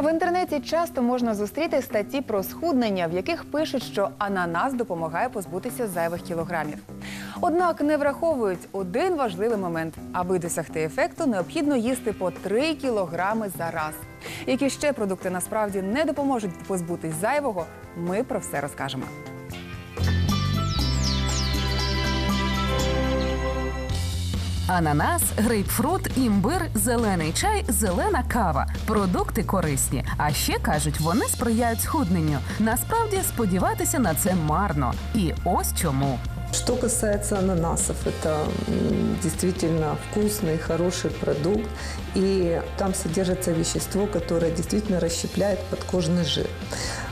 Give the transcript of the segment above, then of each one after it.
В інтернеті часто можна зустріти статті про схуднення, в яких пишуть, що ананас допомагає позбутися зайвих кілограмів. Однак не враховують один важливий момент: аби досягти ефекту, необхідно їсти по 3 кілограми за раз. Які ще продукти насправді не допоможуть позбутись зайвого, ми про все розкажемо. Ананас, грейпфрут, імбир, зелений чай, зелена кава. Продукти корисні. А ще кажуть, вони сприяють схудненню. Насправді сподіватися на це марно. І ось чому. Что касается ананасов, это м, действительно вкусный, хороший продукт. И там содержится вещество, которое действительно расщепляет подкожный жир.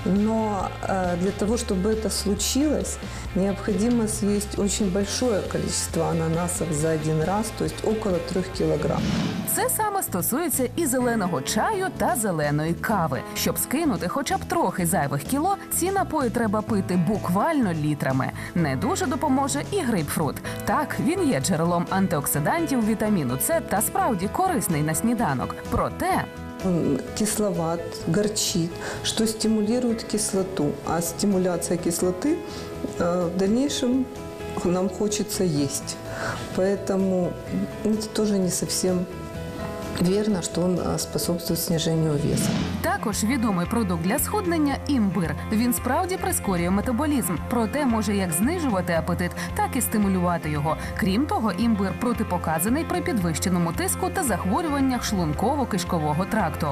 Но э, для того, чтобы это случилось, необходимо съесть очень большое количество ананасов за один раз, то есть около 3 килограмм. Це саме стосується і зеленого чаю та зеленої кави. Щоб скинути хоча б трохи зайвих кіло, ці напої треба пити буквально літрами. Не дуже допоможе і грейпфрут. Так, він є джерелом антиоксидантів, вітаміну С та справді корисний на сніданок. Проте Он кисловат, горчит, что стимулирует кислоту. А стимуляция кислоты э, в дальнейшем нам хочется есть. Поэтому это тоже не совсем верно, что он э, способствует снижению веса. Також відомий продукт для схуднення імбир. Він справді прискорює метаболізм, проте може як знижувати апетит, так і стимулювати його. Крім того, імбир протипоказаний при підвищеному тиску та захворюваннях шлунково-кишкового тракту.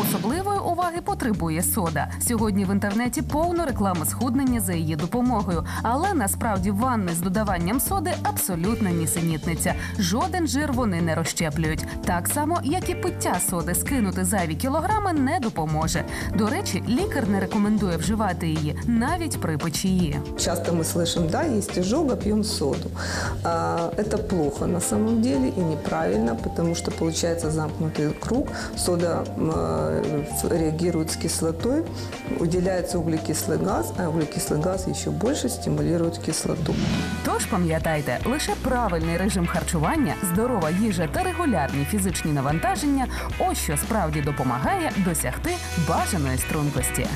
Особливої уваги потребує сода. Сьогодні в інтернеті повно реклами схуднення за її допомогою, але насправді ванни з додаванням соди абсолютна нісенітниця. Жоден жир вони не розщеплюють. Так само, як і пиття соди скинути зайві кілограми не допоможе. До речі, лікар не рекомендує вживати її навіть при печії. Часто мы слышим, да, есть изжога, пьем соду. А, Это плохо на самом деле и неправильно, потому что получается замкнутый круг. Сода м, э, реагирует с кислотой, выделяется углекислый газ, а углекислый газ еще больше стимулирует кислоту. Тож пам'ятайте, лише правильний режим харчування, здорова їжа та регулярні фізичні навантаження ось що справді допомагає досягти бажаної стрункості.